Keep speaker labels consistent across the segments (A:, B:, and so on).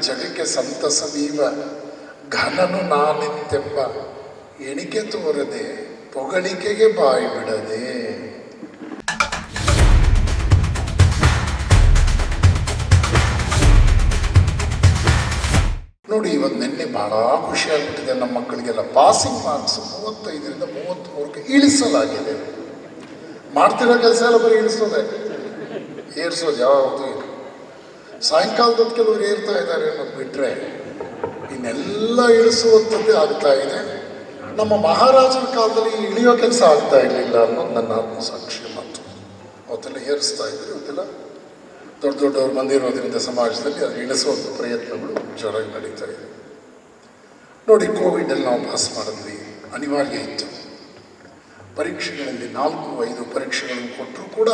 A: ಜಗಕ್ಕೆ ಸಂತಸವೀವ ಘನನು ನಾನಿತ್ತೆಂಬ ಎಣಿಕೆ ತೋರದೆ ಪೊಗಳಿಕೆಗೆ ಬಾಯಿ ಬಿಡದೆ. ನೋಡಿ, ಇವತ್ತು ನಿನ್ನೆ ಬಹಳ ಖುಷಿ ಆಗ್ಬಿಟ್ಟಿದೆ ನಮ್ಮ ಮಕ್ಕಳಿಗೆಲ್ಲ ಪಾಸಿಂಗ್ ಮಾರ್ಕ್ಸ್ ಮೂವತ್ತೈದರಿಂದ ಮೂವತ್ತ್ಮೂರಕ್ಕೆ ಇಳಿಸಲಾಗಿದೆ. ಮಾಡ್ತಿರೋ ಕೆಲಸ ಎಲ್ಲ ಬರೀ ಇಳಿಸೋದೆ. ಏರ್ಸೋದು ಯಾವಾಗಲೂ ಸಾಯಂಕಾಲದ ಕೆಲವರು ಏರ್ತಾ ಇದ್ದಾರೆ ಅನ್ನೋದು ಬಿಟ್ಟರೆ ಇನ್ನೆಲ್ಲ ಇಳಿಸುವಂಥದ್ದೇ ಆಗ್ತಾ ಇದೆ. ನಮ್ಮ ಮಹಾರಾಜರ ಕಾಲದಲ್ಲಿ ಇಳಿಯೋ ಕೆಲಸ ಆಗ್ತಾ ಇರಲಿಲ್ಲ ಅನ್ನೋದು ನನ್ನ ಆತ್ಮಸಾಕ್ಷಿ ಮಾತು. ಅವತ್ತೆಲ್ಲ ಏರಿಸ್ತಾ ಇದ್ರು ಇವತ್ತೆಲ್ಲ ದೊಡ್ಡ ದೊಡ್ಡವ್ರು ಬಂದಿರೋದ್ರಿಂದ ಸಮಾಜದಲ್ಲಿ ಅದು ಇಳಿಸುವಂಥ ಪ್ರಯತ್ನಗಳು ಜೋರಾಗಿ ನಡೀತಾ ಇದೆ. ನೋಡಿ ಕೋವಿಡಲ್ಲಿ ನಾವು ಪಾಸ್ ಮಾಡಿದ್ವಿ. ಅನಿವಾರ್ಯ ಇತ್ತು. ಪರೀಕ್ಷೆಗಳಲ್ಲಿ ನಾಲ್ಕು, ಐದು ಪರೀಕ್ಷೆಗಳನ್ನು ಕೊಟ್ಟರೂ ಕೂಡ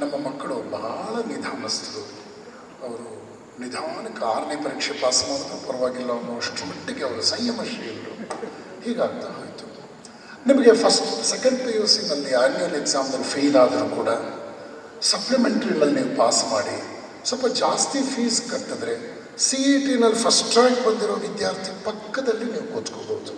A: ನಮ್ಮ ಮಕ್ಕಳು ಬಹಳ ನಿಧಾನಸ್ಥರು. ಅವರು ನಿಧಾನಕ್ಕೆ ಆರನೇ ಪರೀಕ್ಷೆ ಪಾಸ್ ಮಾಡಿದ್ರು, ಪರವಾಗಿಲ್ಲ ಅನ್ನೋ ಅಷ್ಟು ಮಟ್ಟಿಗೆ ಅವರು ಸಂಯಮಶೀಲರು ಹೀಗಾಗ್ತಾ ಹೋಯಿತು. ನಿಮಗೆ ಫಸ್ಟ್ ಸೆಕೆಂಡ್ ಪಿ ಯು ಸಿನಲ್ಲಿ ಆ್ಯನ್ಯುವಲ್ ಎಕ್ಸಾಮ್ನಲ್ಲಿ ಫೇಲ್ ಆದರೂ ಕೂಡ ಸಪ್ಲಿಮೆಂಟ್ರಿನಲ್ಲಿ ನೀವು ಪಾಸ್ ಮಾಡಿ, ಸ್ವಲ್ಪ ಜಾಸ್ತಿ ಫೀಸ್ ಕಟ್ಟಿದ್ರೆ ಸಿ ಇ ಟಿನಲ್ಲಿ ಫಸ್ಟ್ ರ್ಯಾಂಕ್ ಬಂದಿರೋ ವಿದ್ಯಾರ್ಥಿ ಪಕ್ಕದಲ್ಲಿ ನೀವು ಕೂತ್ಕೋಬಹುದು.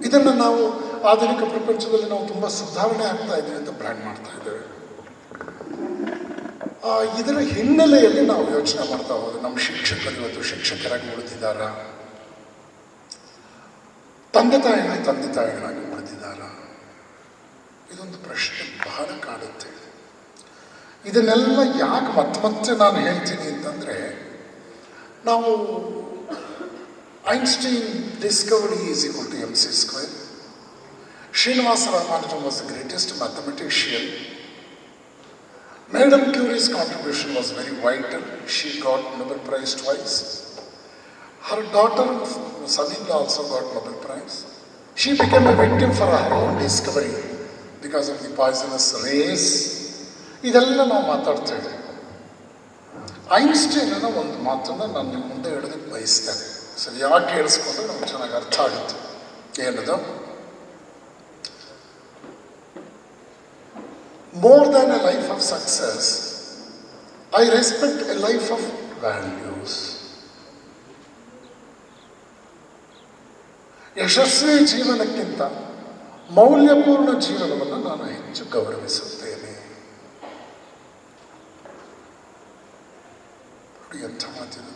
A: ಇದನ್ನು ನಾವು ಆಧುನಿಕ ಪ್ರಪಂಚದಲ್ಲಿ ನಾವು ತುಂಬ ಸುಧಾರಣೆ ಆಗ್ತಾ ಇದ್ದೀವಿ ಅಂತ ಬ್ರ್ಯಾಂಡ್ ಮಾಡ್ತಾ ಇದ್ದೇವೆ. ಇದರ ಹಿನ್ನೆಲೆಯಲ್ಲಿ ನಾವು ಯೋಚನೆ ಮಾಡ್ತಾ ಹೋದ್ರೆ ನಮ್ಮ ಶಿಕ್ಷಕರು ಇವತ್ತು ಶಿಕ್ಷಕರಾಗಿ ಉಳಿದಿದ್ದಾರ. ತಂದೆ ತಾಯಿಗಳು ತಂದೆ ತಾಯಿಗಳಾಗಿ ಉಳಿದಿದ್ದಾರ. ಇದೊಂದು ಪ್ರಶ್ನೆ ಬಹಳ ಕಾಡುತ್ತೆ. ಇದನ್ನೆಲ್ಲ ಯಾಕೆ ಮತ್ತೆ ಮತ್ತೆ ನಾನು ಹೇಳ್ತೀನಿ ಅಂತಂದರೆ, ನಾವು Einstein discovery is equal to M C square. Srinivasa Ramanujan was the greatest mathematician Madam Curie's contribution was very vital. She got Nobel Prize twice. Her daughter, son-in-law, also got Nobel Prize. She became a victim for her own discovery because of the poisonous rays. ಇದೆಲ್ಲ ನಾವು ಮಾತಾಡ್ತೇವೆ ಐನ್ಸ್ಟೈನನ ಒಂದು ಮಾತನ್ನು ನಾನು ನಿಮ್ಮ ಮುಂದೆ ಹೇಳೋದಕ್ಕೆ ಬಯಸ್ತೇನೆ ಸರಿ ಯಾಕೆ ಕೇಳಿಸ್ಕೊಂಡ್ರೆ ನಮ್ಗೆ ಚೆನ್ನಾಗಿ ಅರ್ಥ ಆಗುತ್ತೆ ಏನದು more than a life of success, I respect a life of values. ಯಶಸ್ವಿ ಜೀವನಕ್ಕಿಂತ ಮೌಲ್ಯಪೂರ್ಣ ಜೀವನವನ್ನು ನಾನು ಹೆಚ್ಚು ಗೌರವಿಸುತ್ತೇನೆ. ಎಂಥ ಮಾತಿದೆ.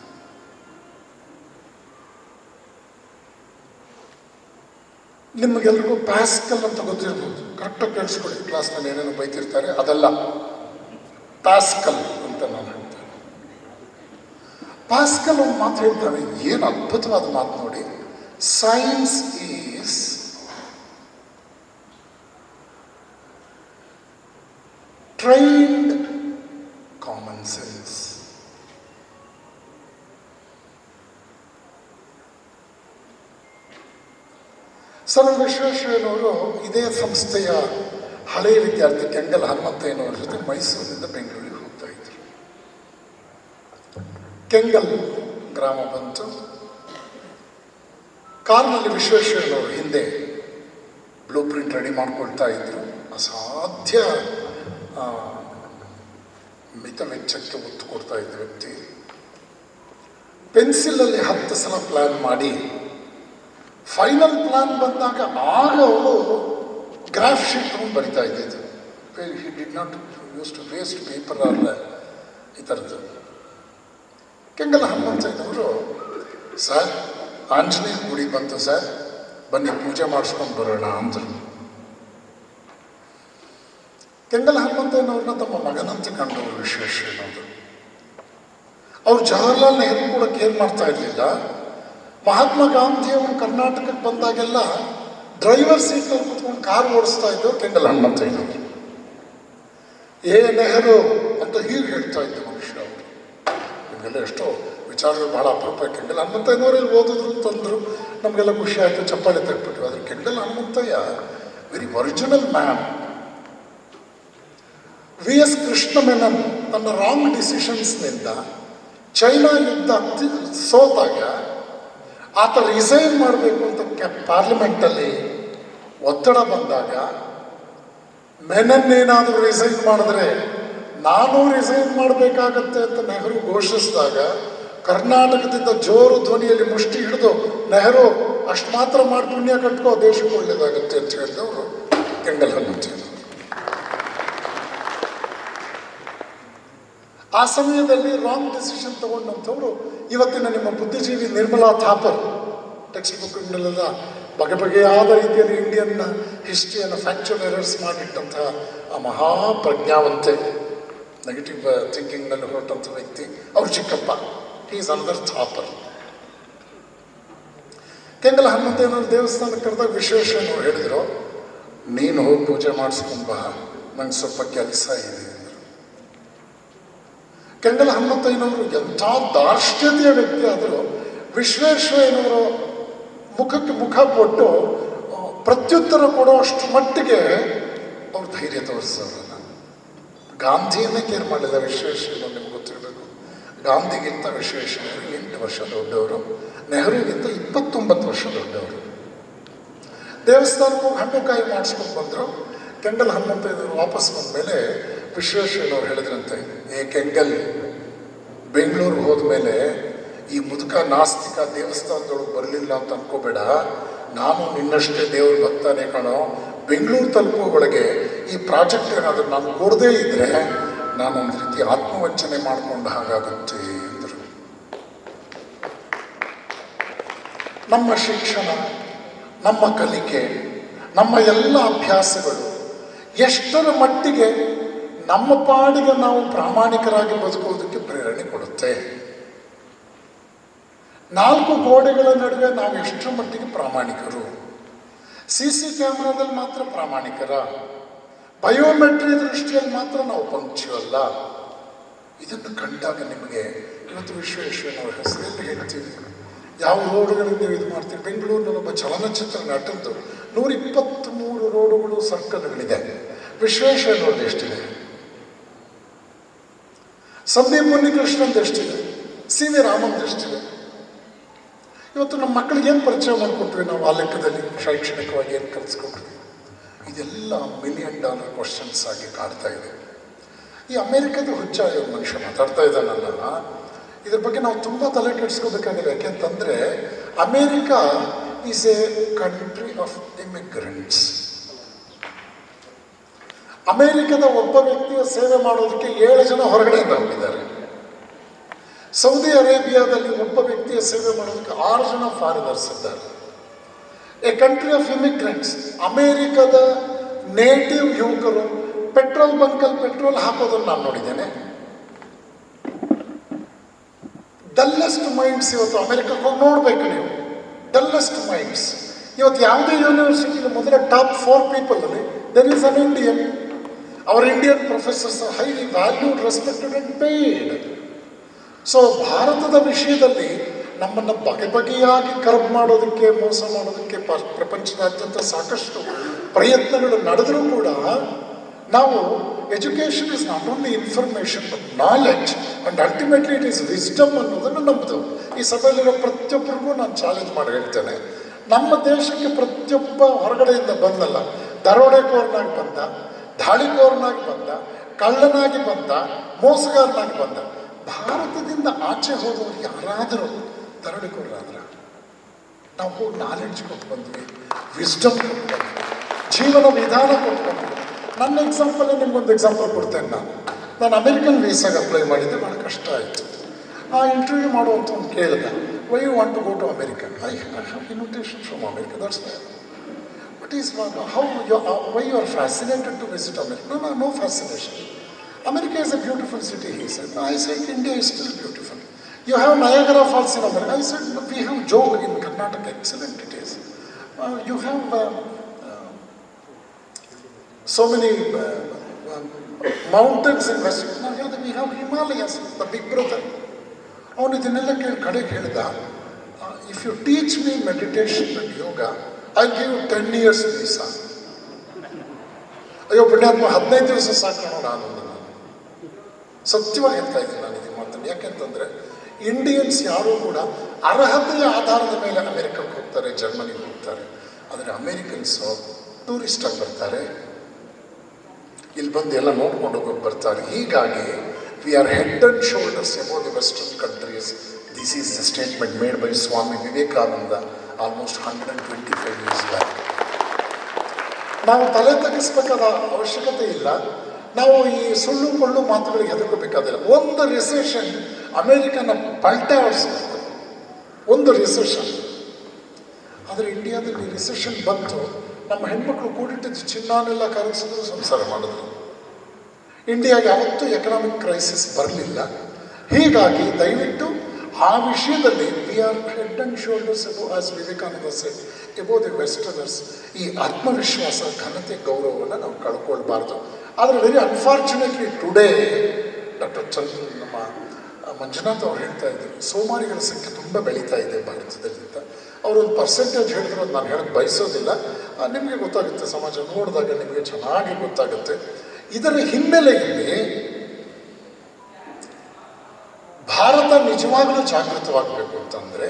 A: ನಿಮಗೆಲ್ರಿಗೂ ಪ್ಯಾಸ್ಕಲ್ ಅಂತ ಗೊತ್ತಿರ್ಬೋದು. ಕರೆಕ್ಟಾಗಿ ಕೇಳಿಸ್ಕೊಳ್ಳಿ ಕ್ಲಾಸ್ನಲ್ಲಿ ಏನೇನು ಬೈತಿರ್ತಾರೆ, ಅದಲ್ಲ ಪ್ಯಾಸ್ಕಲ್ ಅಂತ ನಾನು ಹೇಳ್ತೇನೆ. ಪ್ಯಾಸ್ಕಲ್ ಒಂದು ಮಾತು ಹೇಳ್ತಾರೆ, ಏನು ಅದ್ಭುತವಾದ ಮಾತು ನೋಡಿ. Science is trained common sense sir ವಿಶ್ವೇಶ್ವರಯ್ಯನವರು ಇದೇ ಸಂಸ್ಥೆಯ ಹಳೆಯ ವಿದ್ಯಾರ್ಥಿ ಕೆಂಗಲ್ ಹನುಮಂತಯ್ಯನವ್ರ ಜೊತೆ ಮೈಸೂರಿನಿಂದ ಬೆಂಗಳೂರಿಗೆ ಹೋಗ್ತಾ ಇದ್ರು. ಕೆಂಗಲ್ ಗ್ರಾಮ ಬಂತು. ಕಾರ್ನಲ್ಲಿ ವಿಶ್ವೇಶ್ವರಯ್ಯನವರು ಹಿಂದೆ ಬ್ಲೂ ಪ್ರಿಂಟ್ ರೆಡಿ ಮಾಡ್ಕೊಳ್ತಾ ಇದ್ರು. ಅಸಾಧ್ಯ ಮಿತ ವೆಚ್ಚಕ್ಕೆ ಒತ್ತು ಕೊಡ್ತಾ ಇದ್ದ ವ್ಯಕ್ತಿ. ಪೆನ್ಸಿಲಲ್ಲಿ ಹತ್ತು ಸಲ ಪ್ಲ್ಯಾನ್ ಮಾಡಿ ಫೈನಲ್ ಪ್ಲಾನ್ ಬಂದಾಗ ಆಗ ಅವರು ಗ್ರಾಫ್ ಶೀಟ್ ತಗೊಂಡು ಬರಿತಾ ಇದ್ದಿದ್ದು he did not use to waste paper or ಈ ಥರದ್ದು ಕೆಂಗಲ್ ಹನುಮಂತಯ್ಯನವರು, ಸರ್, ಆಂಜನೇಯ ಗುಡಿ ಬಂತು, ಸರ್. ಬನ್ನಿ ಪೂಜೆ ಮಾಡಿಸ್ಕೊಂಡು ಬರೋಣ, ಅಂದರು. ಕೆಂಗಲ್ ಹನುಮಂತಯ್ಯನವ್ರನ್ನ ತಮ್ಮ ಮಗನಂತ ಕಂಡವರು ವಿಶ್ವೇಶ್ವರಯ್ಯನವರು ಅವ್ರು ಜವಾಹರ್ಲಾಲ್ ನೆಹರು ಕೂಡ ಕೇರ್ ಮಾಡ್ತಾ ಇರಲಿಲ್ಲ. ಮಹಾತ್ಮ ಗಾಂಧಿಯವರು ಕರ್ನಾಟಕಕ್ಕೆ ಬಂದಾಗೆಲ್ಲ ಡ್ರೈವರ್ ಸೀಟ್ನಲ್ಲಿ ಕೂತ್ಕೊಂಡು ಕಾರ್ ಓಡಿಸ್ತಾ ಇದ್ದವ್ರು ಕೆಂಗಲ್ ಹನುಮಂತಯ್ಯನವರು ಏ ನೆಹರು ಅಂತ ಹೀಗೆ ಹೇಳ್ತಾ ಇದ್ದ ಮನುಷ್ಯ ಅವರು. ನಿಮಗೆಲ್ಲ ಎಷ್ಟೋ ವಿಚಾರಗಳು ಭಾಳ ಅಪರೂಪ. ಕೆಂಗಲ್ ಹನುಮಂತಯ್ಯನವರಲ್ಲಿ ಓದಿದ್ರು, ತಂದರು. ನಮಗೆಲ್ಲ ಖುಷಿ ಆಯಿತು, ಚಪ್ಪಾಳೆ ತಗ್ಬಿಟ್ವಿ ಆದರೆ Kengal Hanumanthaiah very original man. V S Krishna Menon ತನ್ನ ರಾಂಗ್ ಡಿಸಿಷನ್ಸ್ನಿಂದ ಚೈನಾ ಯುದ್ಧ ಸೋತಾಗ ಆತ ರಿಸೈನ್ ಮಾಡಬೇಕು ಅಂತ ಕೆ ಪಾರ್ಲಿಮೆಂಟಲ್ಲಿ ಒತ್ತಡ ಬಂದಾಗ ಮೆನನ್ನೇನಾದರೂ ರಿಸೈನ್ ಮಾಡಿದ್ರೆ ನಾನು ರಿಸೈನ್ ಮಾಡಬೇಕಾಗತ್ತೆ ಅಂತ ನೆಹರು ಘೋಷಿಸಿದಾಗ ಕರ್ನಾಟಕದಿಂದ ಜೋರು ಧ್ವನಿಯಲ್ಲಿ ಮುಷ್ಟಿ ಹಿಡಿದು, ನೆಹರು, ಅಷ್ಟು ಮಾತ್ರ ಮಾಡಿ ಪುಣ್ಯ ಕಟ್ಕೋ, ದೇಶಕ್ಕೆ ಒಳ್ಳೇದಾಗುತ್ತೆ ಅಂತ ಹೇಳಿದವರು ಕೆಂಗಲ್ ಹನುಮಂತಯ್ಯನವರು. ಆ ಸಮಯದಲ್ಲಿ ರಾಂಗ್ ಡಿಸಿಷನ್ ತಗೊಂಡಂಥವ್ರು ಇವತ್ತಿನ ನಿಮ್ಮ ಬುದ್ಧಿಜೀವಿ ನಿರ್ಮಲಾ ಥಾಪರ್ ಟೆಕ್ಸ್ಟ್ ಬುಕ್ಗಳೆಲ್ಲ ಬಗೆ ಬಗೆಯಾದ ರೀತಿಯಲ್ಲಿ ಇಂಡಿಯನ್ನ ಹಿಸ್ಟ್ರಿಯನ್ನು ಫ್ಯಾಕ್ಚುಯಲ್ ಎರರ್ಸ್ ಮಾಡಿಟ್ಟಂತಹ ಆ ಮಹಾಪ್ರಜ್ಞಾವಂತೆ ನೆಗೆಟಿವ್ ಥಿಂಕಿಂಗ್ನಲ್ಲಿ ಹೊರಟಂಥ ವ್ಯಕ್ತಿ ಅವ್ರ ಚಿಕ್ಕಪ್ಪ ಈಸ್ ಅಂದರ್ ಥಾಪರ್ ಕೆಂಗಲ ಹನುಮಂತೇನವ್ರ ದೇವಸ್ಥಾನಕ್ಕೆ ಕರೆದಾಗ ವಿಶೇಷ ಹೇಳಿದ್ರು, ನೀನು ಹೋಗಿ ಪೂಜೆ ಮಾಡಿಸ್ಕೊಂಬ ನಂಗೆ ಸ್ವಲ್ಪ ಕೆಲಸ ಇದೆ. ಕೆಂಗಲ ಹನುಮಂತಯ್ಯನವರು ಎಂಥ ದಾರ್ಷ್ಟ್ಯತೆಯ ವ್ಯಕ್ತಿ ಆದರೂ ವಿಶ್ವೇಶ್ವರಯ್ಯನವರು ಮುಖಕ್ಕೆ ಮುಖ ಕೊಟ್ಟು ಪ್ರತ್ಯುತ್ತರ ಕೊಡೋ ಕೊಡುವಷ್ಟು ಮಟ್ಟಿಗೆ ಅವ್ರು ಧೈರ್ಯ ತೋರಿಸೋರಲ್ಲ ಗಾಂಧಿಯನ್ನೇ ಕೇರ್ ಮಾಡಿದ ವಿಶ್ವೇಶ್ವರಯ್ಯನವರು, ನಿಮ್ಗೆ ಗೊತ್ತಿರಬೇಕು. ಗಾಂಧಿಗಿಂತ ವಿಶ್ವೇಶ್ವರ ಎಂಟು ವರ್ಷ ದೊಡ್ಡವರು ನೆಹರುಗಿಂತ ಇಪ್ಪತ್ತೊಂಬತ್ತು ವರ್ಷ ದೊಡ್ಡವರು. ದೇವಸ್ಥಾನಕ್ಕೆ ಹಣ್ಣು ಕಾಯಿ ಮಾಡಿಸ್ಕೊಂಡು ಬಂದರು. ಕೆಂಡಲ್ ಹನುಮಂತಯ್ಯನವರು ವಾಪಸ್ ಬಂದ ಮೇಲೆ ವಿಶ್ವೇಶ್ವರಯ್ಯನವ್ರು ಹೇಳಿದ್ರಂತೆ, ಏ ಕೆಂಗಲ್ ಬೆಂಗಳೂರು ಹೋದ್ಮೇಲೆ ಈ ಮುದುಕ ನಾಸ್ತಿಕ ದೇವಸ್ಥಾನದೊಳಗೆ ಬರಲಿಲ್ಲ ಅಂತ ಅನ್ಕೋಬೇಡ. ನಾನು ನಿನ್ನಷ್ಟೇ ದೇವ್ರ ಬರ್ತಾನೆ ಕಾಣೋ. ಬೆಂಗಳೂರು ತಲುಪೋ ಒಳಗೆ ಈ ಪ್ರಾಜೆಕ್ಟ್ ಏನಾದರೂ ನಾನು ಕೊಡದೇ ಇದ್ರೆ ನಾನು ಒಂದು ರೀತಿ ಆತ್ಮವಂಚನೆ ಮಾಡಿಕೊಂಡ ಹಾಗಾಗುತ್ತೆ, ಅಂದರು. ನಮ್ಮ ಶಿಕ್ಷಣ, ನಮ್ಮ ಕಲಿಕೆ, ನಮ್ಮ ಎಲ್ಲ ಅಭ್ಯಾಸಗಳು ಎಷ್ಟರ ಮಟ್ಟಿಗೆ ನಮ್ಮ ಪಾಡಿಗೆ ನಾವು ಪ್ರಾಮಾಣಿಕರಾಗಿ ಬದುಕುವುದಕ್ಕೆ ಪ್ರೇರಣೆ ಕೊಡುತ್ತೆ. ನಾಲ್ಕು ಗೋಡೆಗಳ ನಡುವೆ ನಾವು ಎಷ್ಟರ ಮಟ್ಟಿಗೆ ಪ್ರಾಮಾಣಿಕರು? ಸಿ ಸಿ ಕ್ಯಾಮ್ರಾದಲ್ಲಿ ಮಾತ್ರ ಪ್ರಾಮಾಣಿಕರ? ಬಯೋಮೆಟ್ರಿ ದೃಷ್ಟಿಯಲ್ಲಿ ಮಾತ್ರ ನಾವು ಪಂಕ್ಚುವಲ್ಲ ಇದನ್ನು ಕಂಡಾಗ ನಿಮಗೆ ಇವತ್ತು ವಿಶ್ವೇಶ್ವರನವರ ಹೆಸರಲ್ಲಿ ಹೇಳ್ತೀವಿ ಯಾವ ರೋಡ್ಗಳಿಂದ ನೀವು ಇದು ಮಾಡ್ತೀವಿ ಬೆಂಗಳೂರಿನ ಒಬ್ಬ ಚಲನಚಿತ್ರ ನಟಂದು ನೂರ ಇಪ್ಪತ್ತ್ಮೂರು ರೋಡುಗಳು ಸರ್ಕಲ್ಗಳಿದೆ ವಿಶ್ವೇಶ್ವರನವ್ರದ್ದು ಎಷ್ಟಿದೆ? ಸಂದೀಪ್ ಮುನಿಕೃಷ್ಣಂದು ಎಷ್ಟಿದೆ ಸಿ ವಿ ರಾಮನ್ ಎಷ್ಟಿದೆ ಇವತ್ತು ನಮ್ಮ ಮಕ್ಕಳಿಗೆ ಏನು ಪರಿಚಯ ಮಾಡಿಕೊಟ್ವಿ ನಾವು ಆ ಲೆಕ್ಕದಲ್ಲಿ? ಶೈಕ್ಷಣಿಕವಾಗಿ ಏನು ಕಲಿಸ್ಕೊಟ್ವಿ? ಇದೆಲ್ಲ ಮಿಲಿಯನ್ ಡಾಲರ್ ಕ್ವಶನ್ಸ್ ಆಗಿ ಕಾಡ್ತಾ ಇದೆ. ಈ ಅಮೇರಿಕದ ಹುಚ್ಚ ಮನುಷ್ಯ ಮಾತಾಡ್ತಾ ಇದ್ದಾನಲ್ಲ ಇದ್ರ ಬಗ್ಗೆ ನಾವು ತುಂಬ ತಲೆ ಕೆಡಿಸ್ಕೋಬೇಕಾಗಿದೆ. ಯಾಕೆಂತಂದರೆ America is a country of immigrants ಅಮೇರಿಕದ ಒಬ್ಬ ವ್ಯಕ್ತಿಯ ಸೇವೆ ಮಾಡೋದಕ್ಕೆ ಏಳು ಜನ ಹೊರಗಡೆಯಿಂದ ಹೋಗಿದ್ದಾರೆ ಸೌದಿ ಅರೇಬಿಯಾದಲ್ಲಿ ಒಬ್ಬ ವ್ಯಕ್ತಿಯ ಸೇವೆ ಮಾಡೋದಕ್ಕೆ ಆರು ಜನ ಫಾರಿನರ್ಸ್ ಇದ್ದಾರೆ. ಎ ಕಂಟ್ರಿ ಆಫ್ ಇಮಿಗ್ರೆಂಟ್ಸ್ ಅಮೇರಿಕದ ನೇಟಿವ್ ಯುವಕರು ಪೆಟ್ರೋಲ್ ಬಂಕಲ್ಲಿ ಪೆಟ್ರೋಲ್ ಹಾಕೋದನ್ನು ನಾನು ನೋಡಿದ್ದೇನೆ. ಡಲ್ಲೆಸ್ಟ್ ಮೈಂಡ್ಸ್ ಇವತ್ತು ಅಮೆರಿಕಕ್ಕೆ ಹೋಗಿ ನೋಡಬೇಕು ನೀವು. ಡಲ್ಲೆಸ್ಟ್ ಮೈಂಡ್ಸ್ ಇವತ್ತು ಯಾವುದೇ ಯೂನಿವರ್ಸಿಟಿಲಿ ಮೊದಲ top four ಪೀಪಲಲ್ಲಿ there is an Indian our Indian professors highly valued respected and paid so ಭಾರತದ ವಿಷಯದಲ್ಲಿ ನಮ್ಮನ್ನು ಬಗೆ ಬಗೆಯಾಗಿ ಕರ್ಬ್ ಮಾಡೋದಕ್ಕೆ, ಮೋಸ ಮಾಡೋದಕ್ಕೆ ಪ ಪ್ರಪಂಚದಾದ್ಯಂತ ಸಾಕಷ್ಟು ಪ್ರಯತ್ನಗಳು ನಡೆದರೂ ಕೂಡ ನಾವು education is not only information but knowledge and ultimately it is wisdom ಅನ್ನೋದನ್ನು ನಂಬುದು. ಈ ಸಭೆಯಲ್ಲಿರೋ ಪ್ರತಿಯೊಬ್ಬರಿಗೂ ನಾನು ಚಾಲೆಂಜ್ ಮಾಡಿ ಹೇಳ್ತೇನೆ. ನಮ್ಮ ದೇಶಕ್ಕೆ ಪ್ರತಿಯೊಬ್ಬ ಹೊರಗಡೆಯಿಂದ ಬಂದಲ್ಲ ದರೋಡೆಕೋರನಾಗಿ ಬಂದ ದಾಳಿಕೋರನಾಗಿ ಬಂದ, ಕಳ್ಳನಾಗಿ ಬಂದ, ಮೋಸಗಾರನಾಗಿ ಬಂದ, ಭಾರತದಿಂದ ಆಚೆ ಹೋದವರು ಯಾರಾದರೂ ದರೋಡೆಕೋರರಾದ್ರ ನಾವು ಹೋಗಿ ನಾಲೆಡ್ಜ್ ಕೊಟ್ಟು ಬಂದ್ವಿ ವಿಸ್ಡಮ್ ಕೊಟ್ಟು ಬಂದ್ವಿ, ಜೀವನ ವಿಧಾನ ಕೊಟ್ಟು ಬಂದ್ವಿ. ನನ್ನ ಎಕ್ಸಾಂಪಲ್ ನಿಮ್ಗೊಂದು ಎಕ್ಸಾಂಪಲ್ ಕೊಡ್ತೇನೆ ನಾನು. ನಾನು ಅಮೆರಿಕನ್ ವೀಸಾಗೆ ಅಪ್ಲೈ ಮಾಡಿದ್ದೆ ಭಾಳ ಕಷ್ಟ ಆಯಿತು. ಆ ಇಂಟರ್ವ್ಯೂ ಮಾಡುವಂಥ ಒಂದು ಕೇಳಿದೆ why you want to go to America I have invitation from America that's What is how you uh, why you are fascinated to visit America? No, no, no fascination. America is a beautiful city, he said. I said India is still beautiful. You have Niagara Falls in America. I said "No, we have Jog in Karnataka. Excellent it is. Uh, you have uh, uh, so many uh, uh, mountains in West. Now here we have Himalayas, the big brother. ಅವನು ಇದನ್ನೆಲ್ಲ ಕೇಳಿ ಕಡೆಗೆ ಹೇಳ್ದ if you teach me meditation and yoga I give ten years visa ಅಯ್ಯೋ, ಪುಣ್ಯಾತ್ಮ ಹದಿನೈದು ದಿವಸ ಸಾಕೋಣ ನಾನು ಸತ್ಯವಾಗಿ ಹೇಳ್ತಾ ಇದ್ದೀನಿ ನಾನು ಇದು ಮಾತನ್ನು. ಯಾಕೆಂತಂದ್ರೆ ಇಂಡಿಯನ್ಸ್ ಯಾರೂ ಕೂಡ ಅರ್ಹತೆಯ ಆಧಾರದ ಮೇಲೆ ಅಮೆರಿಕಕ್ಕೆ ಹೋಗ್ತಾರೆ, ಜರ್ಮನಿಗೆ ಹೋಗ್ತಾರೆ. ಆದರೆ ಅಮೆರಿಕನ್ಸ್ ಟೂರಿಸ್ಟ್ ಆಗಿ ಬರ್ತಾರೆ. ಇಲ್ಲಿ ಬಂದು ಎಲ್ಲ ನೋಡ್ಕೊಂಡು ಹೋಗೋಕೆ ಬರ್ತಾರೆ. ಹೀಗಾಗಿ we are head and shoulders above the western countries this is the statement made by Swami Vivekananda almost hundred and twenty five years back ನಾವು ತಲೆ ತಗ್ಗಿಸ್ಬೇಕಾದ ಅವಶ್ಯಕತೆ ಇಲ್ಲ. ನಾವು ಈ ಸುಳ್ಳು ಕೊಳ್ಳು ಮಾತುಗಳಿಗೆ ಹೆದರ್ಕೋಬೇಕಾದಿಲ್ಲ. ಒಂದು ರಿಸೆಷನ್ ಅಮೇರಿಕನ ಪಲ್ಟೆ ಆಡಿಸ್ಬಿಡ್ತು ಒಂದು ರಿಸೆಷನ್ ಆದರೆ ಇಂಡಿಯಾದಲ್ಲಿ ರಿಸೆಷನ್ ಬಂತು, ನಮ್ಮ ಹೆಣ್ಮಕ್ಳು ಕೂಡಿಟ್ಟಿದ್ದು ಚಿನ್ನನೆಲ್ಲ ಕರಗಿಸಿದ್ರು ಸಂಸಾರ ಮಾಡಿದ್ರು. ಇಂಡಿಯಾಗೆ ಯಾವತ್ತೂ ಎಕನಾಮಿಕ್ ಕ್ರೈಸಿಸ್ ಬರಲಿಲ್ಲ. ಹೀಗಾಗಿ ದಯವಿಟ್ಟು ಆ ವಿಷಯದಲ್ಲಿ we are head and shoulders above as Vivekananda set above the westerners ಈ ಆತ್ಮವಿಶ್ವಾಸ, ಘನತೆ, ಗೌರವವನ್ನು ನಾವು ಕಳ್ಕೊಳ್ಬಾರ್ದು. ಆದರೆ very unfortunately today doctor Chandra ನಮ್ಮ ಮಂಜುನಾಥ್ ಅವ್ರು ಹೇಳ್ತಾ ಇದ್ರು, ಸೋಮಾರಿಗಳ ಸಂಖ್ಯೆ ತುಂಬ ಬೆಳೀತಾ ಇದೆ ಭಾರತದಲ್ಲಿ ಅಂತ ಅವರೊಂದು ಪರ್ಸೆಂಟೇಜ್ ಹೇಳಿದ್ರು ಅದು ನಾನು ಹೇಳಕ್ಕೆ ಬಯಸೋದಿಲ್ಲ. ನಿಮಗೆ ಗೊತ್ತಾಗುತ್ತೆ, ಸಮಾಜ ನೋಡಿದಾಗ ನಿಮಗೆ ಚೆನ್ನಾಗಿ ಗೊತ್ತಾಗುತ್ತೆ. ಇದರ ಹಿನ್ನೆಲೆಯಲ್ಲಿ ಭಾರತ ನಿಜವಾಗ್ಲೂ ಜಾಗೃತವಾಗಬೇಕು ಅಂತಂದರೆ,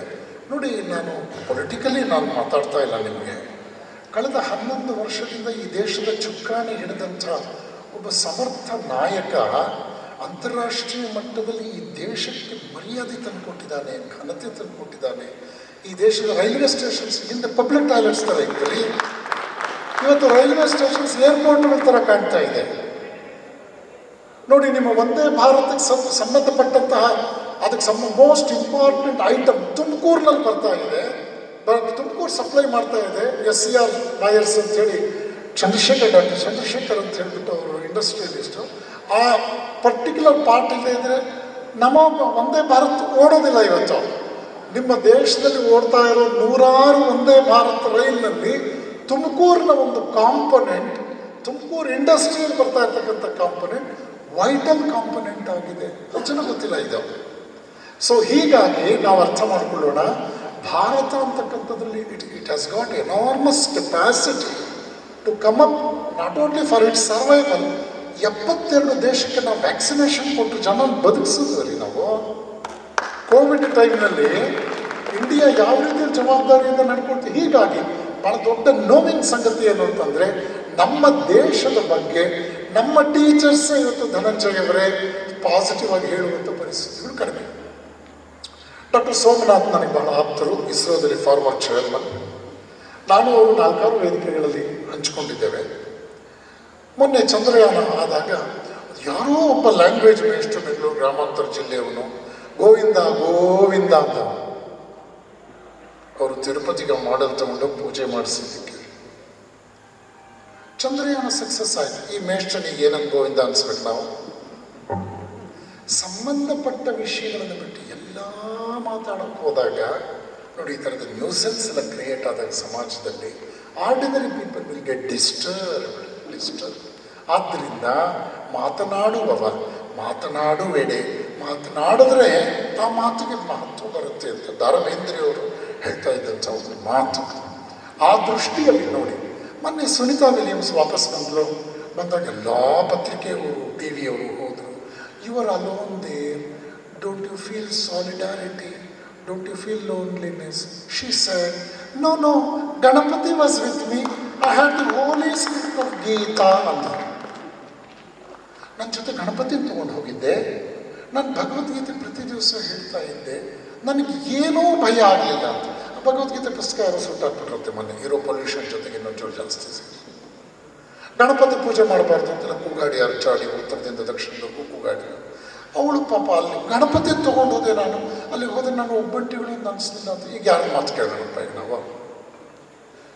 A: ನೋಡಿ, ನಾನು ಪೊಲಿಟಿಕಲಿ ನಾನು ಮಾತಾಡ್ತಾ ಇಲ್ಲ ನಿಮಗೆ. ಕಳೆದ ಹನ್ನೊಂದು ವರ್ಷದಿಂದ ಈ ದೇಶದ ಚುಕ್ಕಾಣಿ ಹಿಡಿದಂಥ ಒಬ್ಬ ಸಮರ್ಥ ನಾಯಕ ಅಂತಾರಾಷ್ಟ್ರೀಯ ಮಟ್ಟದಲ್ಲಿ ಈ ದೇಶಕ್ಕೆ ಮರ್ಯಾದೆ ತಂದುಕೊಟ್ಟಿದ್ದಾನೆ, ಘನತೆ ತಂದುಕೊಟ್ಟಿದ್ದಾನೆ. ಈ ದೇಶದ ರೈಲ್ವೆ ಸ್ಟೇಷನ್ಸ್ ಹಿಂದೆ ಪಬ್ಲಿಕ್ ಟಾಯ್ಲೆಟ್ಸ್ ಥರ ಇದ್ದಲ್ಲಿ ಇವತ್ತು ರೈಲ್ವೆ ಸ್ಟೇಷನ್ಸ್ ಏರ್ಪೋರ್ಟ್ಗಳ ಥರ ಕಾಣ್ತಾ ಇದೆ. ನೋಡಿ, ನಿಮ್ಮ ಒಂದೇ ಭಾರತಕ್ಕೆ ಸಂಬಂಧಪಟ್ಟಂತಹ ಅದಕ್ಕೆ ಸಮ ಮೋಸ್ಟ್ ಇಂಪಾರ್ಟೆಂಟ್ ಐಟಮ್ ತುಮಕೂರಿನಲ್ಲಿ ಬರ್ತಾ ಇದೆ. ತುಮಕೂರು ಸಪ್ಲೈ ಮಾಡ್ತಾ ಇದೆ ಎಸ್ ಸಿ ಆರ್ ನಾಯರ್ಸ್ ಅಂತ ಹೇಳಿ. ಚಂದ್ರಶೇಖರ್ ಡಾಕ್ಟರ್, ಚಂದ್ರಶೇಖರ್ ಅಂತ ಹೇಳ್ಬಿಟ್ಟು ಅವರು ಇಂಡಸ್ಟ್ರಿಯಲಿಸ್ಟು ಆ ಪರ್ಟಿಕ್ಯುಲರ್ ಪಾರ್ಟ್ ಇಲ್ಲದೆ ಇದ್ರೆ ನಮ್ಮ ಒಂದೇ ಭಾರತ್ ಓಡೋದಿಲ್ಲ ಇವತ್ತು. ನಿಮ್ಮ ದೇಶದಲ್ಲಿ ಓಡ್ತಾ ಇರೋ ನೂರಾರು ಒಂದೇ ಭಾರತ್ ರೈಲ್ನಲ್ಲಿ ತುಮಕೂರಿನ ಒಂದು ಕಾಂಪೊನೆಂಟ್ ತುಮಕೂರು ಇಂಡಸ್ಟ್ರಿಯಲ್ಲಿ ಬರ್ತಾ ಇರ್ತಕ್ಕಂಥ ಕಾಂಪೊನೆಂಟ್ ವೈಟಲ್ ಕಾಂಪೊನೆಂಟ್ ಆಗಿದೆ. ಅಚನ ಗೊತ್ತಿಲ್ಲ ಇದು ಸೊ ಹೀಗಾಗಿ ನಾವು ಅರ್ಥ ಮಾಡಿಕೊಳ್ಳೋಣ. Bharat ಅಂತಕ್ಕಂಥದ್ರಲ್ಲಿ it it has got enormous capacity to come up not only for it survival ಎಪ್ಪತ್ತೆರಡು ದೇಶಕ್ಕೆ ನಾವು ವ್ಯಾಕ್ಸಿನೇಷನ್ ಕೊಟ್ಟು ಜನ ಬದುಕಿಸಿದ್ರಿ ನಾವು. ಕೋವಿಡ್ ಟೈಮ್ನಲ್ಲಿ ಇಂಡಿಯಾ ಯಾವ ರೀತಿಯ ಜವಾಬ್ದಾರಿಯಿಂದ ನಡ್ಕೊಳ್ತೀವಿ ಹೀಗಾಗಿ ಬಹಳ ದೊಡ್ಡ ನೋವಿನ ಸಂಗತಿ ಏನು ಅಂತಂದರೆ, ನಮ್ಮ ದೇಶದ ಬಗ್ಗೆ ನಮ್ಮ ಟೀಚರ್ಸ್ ಇವತ್ತು ಧನಂಜಯವರೇ ಪಾಸಿಟಿವ್ ಆಗಿ ಹೇಳುವಂಥ ಪರಿಸ್ಥಿತಿಗಳು ಕಡಿಮೆ. ಡಾಕ್ಟರ್ ಸೋಮನಾಥ್ ನನಗೆ ಬಹಳ ಆಪ್ತರು, ಇಸ್ರೋದಲ್ಲಿ ಫಾರ್ಮರ್ ಚೇರ್ಮನ್ ನಾನು ಅವರು ನಾಲ್ಕಾರು ವೇದಿಕೆಗಳಲ್ಲಿ ಹಂಚಿಕೊಂಡಿದ್ದೇವೆ. ಮೊನ್ನೆ ಚಂದ್ರಯಾನ ಆದಾಗ ಯಾರೋ ಒಬ್ಬ ಲ್ಯಾಂಗ್ವೇಜ್ ಮಿನಿಸ್ಟರ್ ಬೆಂಗಳೂರು ಗ್ರಾಮಾಂತರ ಜಿಲ್ಲೆಯವನು, ಗೋವಿಂದ ಗೋವಿಂದ ಅಂತ. ಅವರು ತಿರುಪತಿಗೆ ಮಾಡಲ್ ತಗೊಂಡು ಪೂಜೆ ಮಾಡಿಸಿದ್ದಕ್ಕೆ. ಚಂದ್ರಯಾನ ಸಕ್ಸಸ್ ಆಯಿತು. ಈ ಮೇಷ್ಟನಿಗೆ ಏನಂತ ಗೋವಿಂದ ಅನಿಸ್ಬೇಕು ನಾವು. ಸಂಬಂಧಪಟ್ಟ ವಿಷಯಗಳನ್ನು ಬಿಟ್ಟು ಎಲ್ಲ ಮಾತಾಡಕ್ಕೆ ಹೋದಾಗ, ನೋಡಿ ಈ ಥರದ ನ್ಯೂಸೆನ್ಸ್ ಎಲ್ಲ ಕ್ರಿಯೇಟ್ ಆದಾಗ ಸಮಾಜದಲ್ಲಿ ordinary people will get disturb disturb ಆದ್ದರಿಂದ ಮಾತನಾಡುವವ, ಮಾತನಾಡುವೆಡೆ, ಮಾತನಾಡಿದ್ರೆ ಆ ಮಾತಿಗೆ ಮಹತ್ವ ಬರುತ್ತೆ ಅಂತ ದಾರಬೇಂದ್ರಿಯವರು ಹೇಳ್ತಾ ಇದ್ದಂಥ ಒಂದು ಮಾತು. ಆ ದೃಷ್ಟಿಯಲ್ಲಿ ನೋಡಿ ಮೊನ್ನೆ ಸುನಿತಾ ವಿಲಿಯಮ್ಸ್ ವಾಪಸ್ ಬಂದರು ಬಂದಾಗ ಎಲ್ಲ ಪತ್ರಿಕೆಯವರು ಟಿ ವಿಯವರು ಹೋದರು. Are alone they don't you feel solidarity don't you feel loneliness she sir no no Ganapati was with me I had the holy script of Gita ಅಂತ ನನ್ನ ಜೊತೆ ಗಣಪತಿನ ತೊಗೊಂಡು ಹೋಗಿದ್ದೆ. ನಾನು ಭಗವದ್ಗೀತೆ ಪ್ರತಿ ದಿವಸ ಹೇಳ್ತಾ ಇದ್ದೆ. ನನಗೆ ಏನೂ ಭಯ ಆಗಲಿಲ್ಲ ಅಂತ. ಭಗವದ್ಗೀತೆ ಪುಸ್ತಕ ಯಾರೋ ಸುಟ್ಟಾಕ್ಬಿಟ್ಟಿರುತ್ತೆ ಮೊನ್ನೆ? ಇರೋ ಪೊಲ್ಯೂಷನ್ ಜೊತೆಗೆ ಇನ್ನೊಂಚೂರು ಜಾಸ್ತಿ ಸಿಗಿ ಗಣಪತಿ ಪೂಜೆ ಮಾಡಬಾರ್ದು ಅಂತೆಲ್ಲ ಕೂಗಾಡಿ ಅರ್ಚಾಡಿ ಉತ್ತರದಿಂದ ದಕ್ಷಿಣದ ಕೂಗಾಡಿ. ಅವಳು ಪಾಪ ಅಲ್ಲಿ ಗಣಪತಿ ತೊಗೊಂಡು ಹೋದೆ ನಾನು. ಅಲ್ಲಿಗೆ ಹೋದ್ರೆ ನಾನು ಒಬ್ಬಂಟಿಗಳು ಅಂತ ಅನಿಸ್ಲಿಲ್ಲ ಅಂತ. ಈಗ ಯಾರು ಮಾತು ಕೇಳೋಣಪ್ಪ ಈಗ ನಾವು?